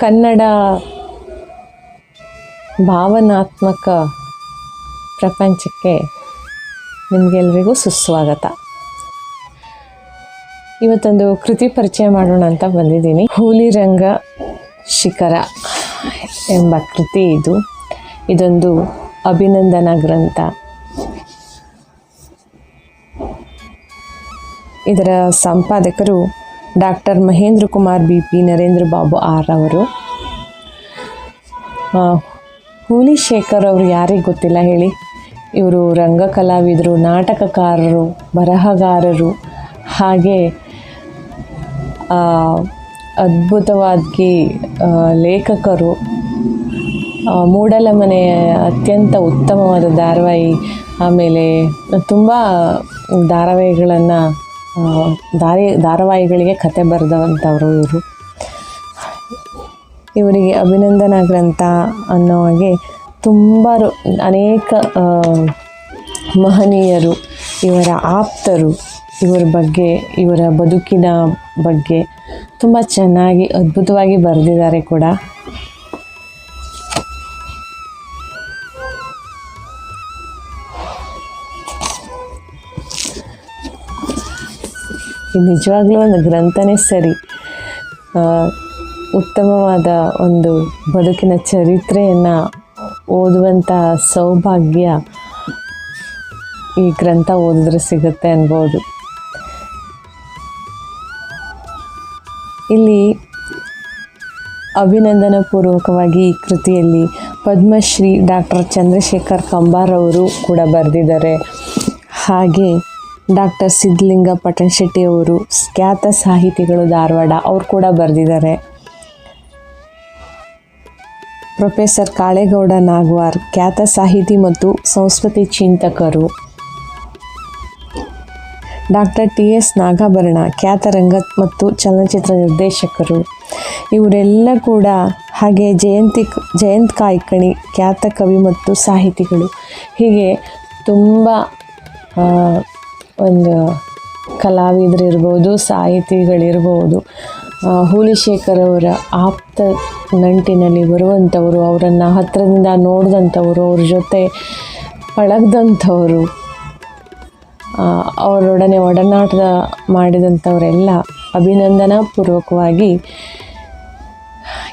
ಕನ್ನಡ ಭಾವನಾತ್ಮಕ ಪ್ರಪಂಚಕ್ಕೆ ನಿಮಗೆಲ್ರಿಗೂ ಸುಸ್ವಾಗತ. ಇವತ್ತೊಂದು ಕೃತಿ ಪರಿಚಯ ಮಾಡೋಣ ಅಂತ ಬಂದಿದ್ದೀನಿ. ಹೂಲಿರಂಗ ಶಿಖರ ಎಂಬ ಕೃತಿ ಇದು. ಇದೊಂದು ಅಭಿನಂದನಾ ಗ್ರಂಥ. ಇದರ ಸಂಪಾದಕರು doctor Mahendra Kumar B P Narendra Babu R ಅವರು. ಹೂಲಿ ಶೇಖರ್ ಅವರು ಯಾರಿಗೆ ಗೊತ್ತಿಲ್ಲ ಹೇಳಿ. ಇವರು ರಂಗ ಕಲಾವಿದರು ನಾಟಕಕಾರರು, ಬರಹಗಾರರು. ಹಾಗೆ ಅದ್ಭುತವಾಗಿ ಲೇಖಕರು. ಮೂಡಲಮನೆ ಅತ್ಯಂತ ಉತ್ತಮವಾದ ಧಾರಾವಾಹಿ, ಆಮೇಲೆ ತುಂಬ ಧಾರಾವಾಹಿಗಳನ್ನು ಧಾರಿ ಧಾರಾವಾಹಿಗಳಿಗೆ ಕತೆ ಬರೆದವಂಥವರು ಇವರು. ಇವರಿಗೆ ಅಭಿನಂದನಾ ಗ್ರಂಥ ಅನ್ನೋ ಹಾಗೆ ತುಂಬ ಅನೇಕ ಮಹನೀಯರು, ಇವರ ಆಪ್ತರು ಇವರ ಬಗ್ಗೆ, ಇವರ ಬದುಕಿನ ಬಗ್ಗೆ ತುಂಬ ಚೆನ್ನಾಗಿ, ಅದ್ಭುತವಾಗಿ ಬರೆದಿದ್ದಾರೆ ಕೂಡ. ಇದು ನಿಜವಾಗ್ಲೂ ಒಂದು ಗ್ರಂಥನೇ ಸರಿ. ಉತ್ತಮವಾದ ಒಂದು ಬದುಕಿನ ಚರಿತ್ರೆಯನ್ನು ಓದುವಂಥ ಸೌಭಾಗ್ಯ ಈ ಗ್ರಂಥ ಓದಿದ್ರೆ ಸಿಗುತ್ತೆ ಅನ್ಬೋದು. ಇಲ್ಲಿ ಅಭಿನಂದನಪೂರ್ವಕವಾಗಿ ಈ ಕೃತಿಯಲ್ಲಿ ಪದ್ಮಶ್ರೀ ಡಾಕ್ಟರ್ ಚಂದ್ರಶೇಖರ್ ಕಂಬಾರವರು ಕೂಡ ಬರೆದಿದ್ದಾರೆ. ಹಾಗೆ ಡಾಕ್ಟರ್ ಸಿದ್ಧಲಿಂಗ ಪಟನ್ಶೆಟ್ಟಿ ಅವರು ಖ್ಯಾತ ಸಾಹಿತಿಗಳು ಧಾರವಾಡ, ಅವ್ರು ಕೂಡ ಬರೆದಿದ್ದಾರೆ. ಪ್ರೊಫೆಸರ್ ಕಾಳೇಗೌಡ ನಾಗ್ವಾರ್, ಖ್ಯಾತ ಸಾಹಿತಿ ಮತ್ತು ಸಂಸ್ಕೃತಿ ಚಿಂತಕರು. ಡಾಕ್ಟರ್ ಟಿ ಎಸ್ ನಾಗಾಭರಣ, ಖ್ಯಾತ ರಂಗ ಮತ್ತು ಚಲನಚಿತ್ರ ನಿರ್ದೇಶಕರು. ಇವರೆಲ್ಲ ಕೂಡ ಹಾಗೆ ಜಯಂತಿ, ಜಯಂತ್ ಕಾಯ್ಕಣಿ, ಖ್ಯಾತ ಕವಿ ಮತ್ತು ಸಾಹಿತಿಗಳು. ಹೀಗೆ ತುಂಬ ಒಂದು ಕಲಾವಿದರಿರ್ಬೋದು, ಸಾಹಿತಿಗಳಿರ್ಬೋದು ಹೂಲಿಶೇಖರ್ ಅವರ ಆಪ್ತ ನಂಟಿನಲ್ಲಿ ಬರುವಂಥವರು, ಅವರನ್ನು ಹತ್ತಿರದಿಂದ ನೋಡಿದಂಥವರು, ಅವ್ರ ಜೊತೆ ಪಳಗ್ದಂಥವರು ಅವರೊಡನೆ ಒಡನಾಟದ ಮಾಡಿದಂಥವರೆಲ್ಲ ಅಭಿನಂದನಾಪೂರ್ವಕವಾಗಿ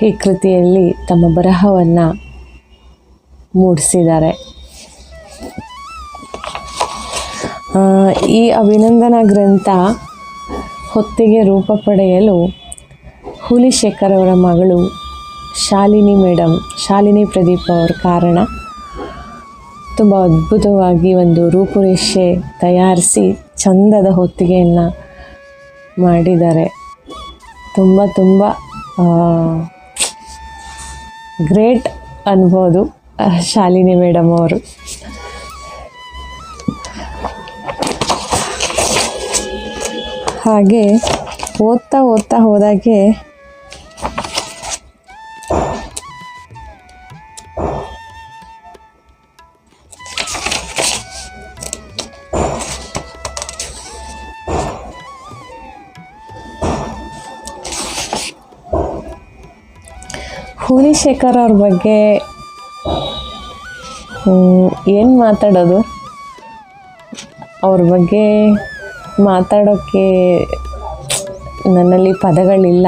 ಈ ಕೃತಿಯಲ್ಲಿ ತಮ್ಮ ಬರಹವನ್ನು ಮೂಡಿಸಿದ್ದಾರೆ. ಈ ಅಭಿನಂದನಾ ಗ್ರಂಥ ಹೊತ್ತಿಗೆ ರೂಪ ಪಡೆಯಲು ಹುಲಿಶೇಖರ್ ಅವರ ಮಗಳು ಶಾಲಿನಿ ಮೇಡಮ್ ಶಾಲಿನಿ ಪ್ರದೀಪ್ ಅವರ ಕಾರಣ ತುಂಬ ಅದ್ಭುತವಾಗಿ ಒಂದು ರೂಪುರೇಷೆ ತಯಾರಿಸಿ ಚಂದದ ಹೊತ್ತಿಗೆಯನ್ನು ಮಾಡಿದ್ದಾರೆ. ತುಂಬ ತುಂಬ ಗ್ರೇಟ್ ಅನ್ಬೋದು ಶಾಲಿನಿ ಮೇಡಮ್ ಅವರು. ಹಾಗೆ ಓದ್ತಾ ಓದ್ತಾ ಹೋದಾಗೆ ಹುಲಿಶೇಖರ್ ಅವ್ರ ಬಗ್ಗೆ ಏನು ಮಾತಾಡೋದು? ಅವ್ರ ಬಗ್ಗೆ ಮಾತಾಡೋಕ್ಕೆ ನನ್ನಲ್ಲಿ ಪದಗಳಿಲ್ಲ.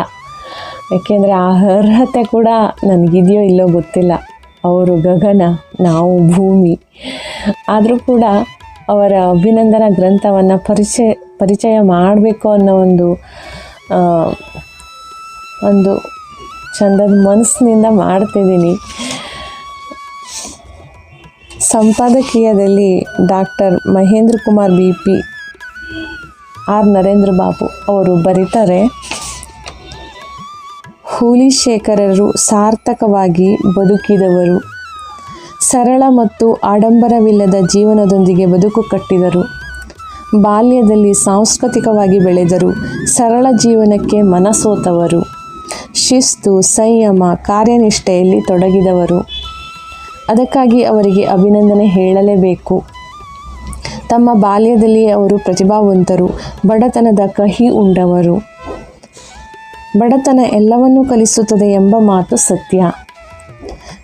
ಯಾಕೆಂದರೆ ಆ ಅರ್ಹತೆ ಕೂಡ ನನಗಿದೆಯೋ ಇಲ್ಲೋ ಗೊತ್ತಿಲ್ಲ. ಅವರು ಗಗನ, ನಾವು ಭೂಮಿ. ಆದರೂ ಕೂಡ ಅವರ ಅಭಿನಂದನಾ ಗ್ರಂಥವನ್ನು ಪರಿಚಯ ಪರಿಚಯ ಮಾಡಬೇಕು ಅನ್ನೋ ಒಂದು ಒಂದು ಚಂದದ ಮನಸ್ಸಿನಿಂದ ಮಾಡ್ತಿದ್ದೀನಿ. ಸಂಪಾದಕೀಯದಲ್ಲಿ doctor Mahendra Kumar B P R Narendra Babu ಅವರು ಬರೀತಾರೆ, ಹೂಲಿಶೇಖರರು ಸಾರ್ಥಕವಾಗಿ ಬದುಕಿದವರು. ಸರಳ ಮತ್ತು ಆಡಂಬರವಿಲ್ಲದ ಜೀವನದೊಂದಿಗೆ ಬದುಕು ಕಟ್ಟಿದರು. ಬಾಲ್ಯದಲ್ಲಿ ಸಾಂಸ್ಕೃತಿಕವಾಗಿ ಬೆಳೆದರು. ಸರಳ ಜೀವನಕ್ಕೆ ಮನಸೋತವರು. ಶಿಸ್ತು, ಸಂಯಮ, ಕಾರ್ಯನಿಷ್ಠೆಯಲ್ಲಿ ತೊಡಗಿದವರು. ಅದಕ್ಕಾಗಿ ಅವರಿಗೆ ಅಭಿನಂದನೆ ಹೇಳಲೇಬೇಕು. ತಮ್ಮ ಬಾಲ್ಯದಲ್ಲಿ ಅವರು ಪ್ರತಿಭಾವಂತರು, ಬಡತನದ ಕಹಿ ಉಂಡವರು. ಬಡತನ ಎಲ್ಲವನ್ನೂ ಕಲಿಸುತ್ತದೆ ಎಂಬ ಮಾತು ಸತ್ಯ.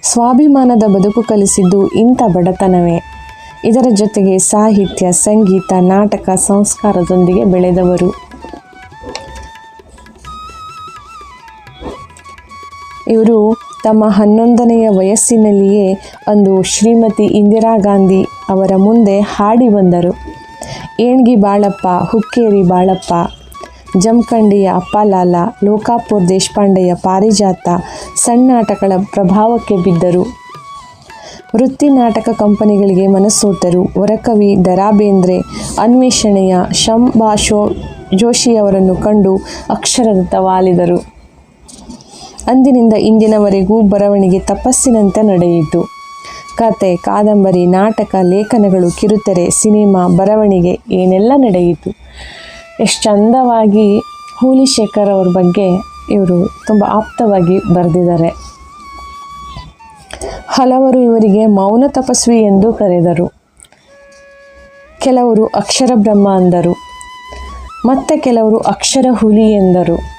ಸ್ವಾಭಿಮಾನದ ಬದುಕು ಕಲಿಸಿದ್ದು ಇಂಥ ಬಡತನವೇ. ಇದರ ಜೊತೆಗೆ ಸಾಹಿತ್ಯ, ಸಂಗೀತ, ನಾಟಕ, ಸಂಸ್ಕಾರದೊಂದಿಗೆ ಬೆಳೆದವರು. ಇವರು ತಮ್ಮ ಹನ್ನೊಂದನೆಯ ವಯಸ್ಸಿನಲ್ಲಿಯೇ ಅಂದು ಶ್ರೀಮತಿ ಇಂದಿರಾ ಗಾಂಧಿ ಅವರ ಮುಂದೆ ಹಾಡಿ ಬಂದರು. ಏಣ್ಗಿ ಬಾಳಪ್ಪ, ಹುಕ್ಕೇರಿ ಬಾಳಪ್ಪ, ಜಮಖಂಡಿಯ ಅಪ್ಪಾಲಾಲ, ಲೋಕಾಪುರ್ ದೇಶಪಾಂಡೆಯ ಪಾರಿಜಾತ ಸಣ್ಣಾಟಗಳ ಪ್ರಭಾವಕ್ಕೆ ಬಿದ್ದರು. ವೃತ್ತಿ ನಾಟಕ ಕಂಪನಿಗಳಿಗೆ ಮನಸ್ಸೋತರು ವರಕವಿ ದರಾಬೇಂದ್ರೆ ಅನ್ವೇಷಣೆಯ ಶಂಭಾಷೋ ಜೋಶಿಯವರನ್ನು ಕಂಡು ಅಕ್ಷರದತ್ತ ವಾಲಿದರು. ಅಂದಿನಿಂದ ಇಂದಿನವರೆಗೂ ಬರವಣಿಗೆ ತಪಸ್ಸಿನಂತೆ ನಡೆಯಿತು. ಕತೆ, ಕಾದಂಬರಿ, ನಾಟಕ, ಲೇಖನಗಳು, ಕಿರುತೆರೆ, ಸಿನಿಮಾ, ಬರವಣಿಗೆ ಏನೆಲ್ಲ ನಡೆಯಿತು. ಎಷ್ಟು ಚಂದವಾಗಿ ಹೂಲಿಶೇಖರ್ ಅವ್ರ ಬಗ್ಗೆ ಇವರು ತುಂಬ ಆಪ್ತವಾಗಿ ಬರೆದಿದ್ದಾರೆ. ಹಲವರು ಇವರಿಗೆ ಮೌನ ತಪಸ್ವಿ ಎಂದು ಕರೆದರು. ಕೆಲವರು ಅಕ್ಷರ ಬ್ರಹ್ಮ ಅಂದರು. ಮತ್ತೆ ಕೆಲವರು ಅಕ್ಷರ ಹುಲಿ ಎಂದರು.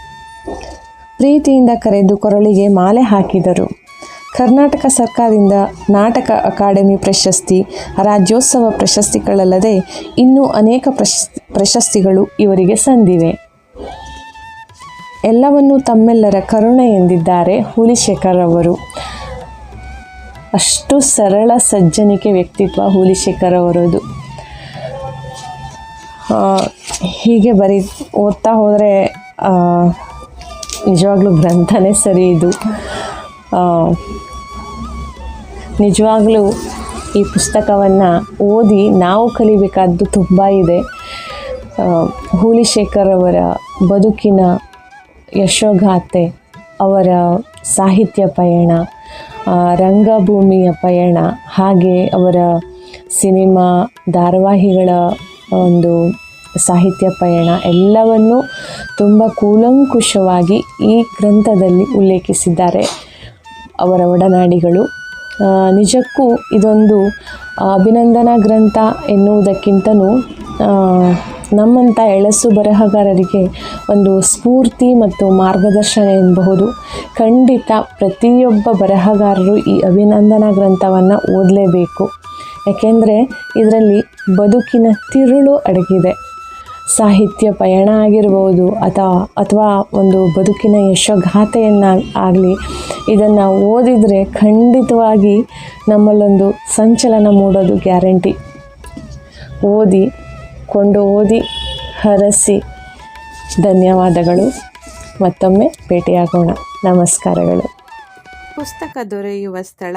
ಪ್ರೀತಿಯಿಂದ ಕರೆದು ಕೊರಳಿಗೆ ಮಾಲೆ ಹಾಕಿದರು. ಕರ್ನಾಟಕ ಸರ್ಕಾರದಿಂದ ನಾಟಕ ಅಕಾಡೆಮಿ ಪ್ರಶಸ್ತಿ, ರಾಜ್ಯೋತ್ಸವ ಪ್ರಶಸ್ತಿಗಳಲ್ಲದೆ ಇನ್ನೂ ಅನೇಕ ಪ್ರಶಸ್ತಿ ಪ್ರಶಸ್ತಿಗಳು ಇವರಿಗೆ ಸಂದಿವೆ. ಎಲ್ಲವನ್ನೂ ತಮ್ಮೆಲ್ಲರ ಕರುಣೆ ಎಂದಿದ್ದಾರೆ ಹುಲಿಶೇಖರ್ ಅವರು. ಅಷ್ಟು ಸರಳ ಸಜ್ಜನಿಕೆ ವ್ಯಕ್ತಿತ್ವ ಹುಲಿಶೇಖರ್ ಅವರದು. ಹೀಗೆ ಬರೀ ಓದ್ತಾ ಹೋದರೆ ನಿಜವಾಗ್ಲೂ ಗ್ರಂಥನೇ ಸರಿ ಇದು. ನಿಜವಾಗ್ಲೂ ಈ ಪುಸ್ತಕವನ್ನು ಓದಿ ನಾವು ಕಲಿಬೇಕಾದ್ದು ತುಂಬ ಇದೆ. ಹೂಲಿಶೇಖರ್ ಅವರ ಬದುಕಿನ ಯಶೋಗಾಥೆ, ಅವರ ಸಾಹಿತ್ಯ ಪಯಣ ರಂಗಭೂಮಿಯ ಪಯಣ, ಹಾಗೆ ಅವರ ಸಿನಿಮಾ ಧಾರಾವಾಹಿಗಳ ಒಂದು ಸಾಹಿತ್ಯ ಪಯಣ ಎಲ್ಲವನ್ನು ತುಂಬ ಕೂಲಂಕುಷವಾಗಿ ಈ ಗ್ರಂಥದಲ್ಲಿ ಉಲ್ಲೇಖಿಸಿದ್ದಾರೆ ಅವರ ಒಡನಾಡಿಗಳು. ನಿಜಕ್ಕೂ ಇದೊಂದು ಅಭಿನಂದನಾ ಗ್ರಂಥ ಎನ್ನುವುದಕ್ಕಿಂತಲೂ ನಮ್ಮಂಥ ಎಳಸು ಬರಹಗಾರರಿಗೆ ಒಂದು ಸ್ಫೂರ್ತಿ ಮತ್ತು ಮಾರ್ಗದರ್ಶನ ಎನ್ನಬಹುದು ಖಂಡಿತ ಪ್ರತಿಯೊಬ್ಬ ಬರಹಗಾರರು ಈ ಅಭಿನಂದನಾ ಗ್ರಂಥವನ್ನು ಓದಲೇಬೇಕು. ಯಾಕೆಂದರೆ ಇದರಲ್ಲಿ ಬದುಕಿನ ತಿರುಳು ಅಡಗಿದೆ. ಸಾಹಿತ್ಯ ಪಯಣ ಆಗಿರ್ಬೋದು ಅಥವಾ ಅಥವಾ ಒಂದು ಬದುಕಿನ ಯಶೋಗಾಥೆಯನ್ನ ಆಗಲಿ, ಇದನ್ನು ಓದಿದರೆ ಖಂಡಿತವಾಗಿ ನಮ್ಮಲ್ಲೊಂದು ಸಂಚಲನ ಮೂಡೋದು ಗ್ಯಾರಂಟಿ. ಓದಿ, ಕೊಂಡು ಓದಿ, ಹರಸಿ. ಧನ್ಯವಾದಗಳು. ಮತ್ತೊಮ್ಮೆ ಭೇಟಿಯಾಗೋಣ. ನಮಸ್ಕಾರಗಳು. ಪುಸ್ತಕ ದೊರೆಯುವ ಸ್ಥಳ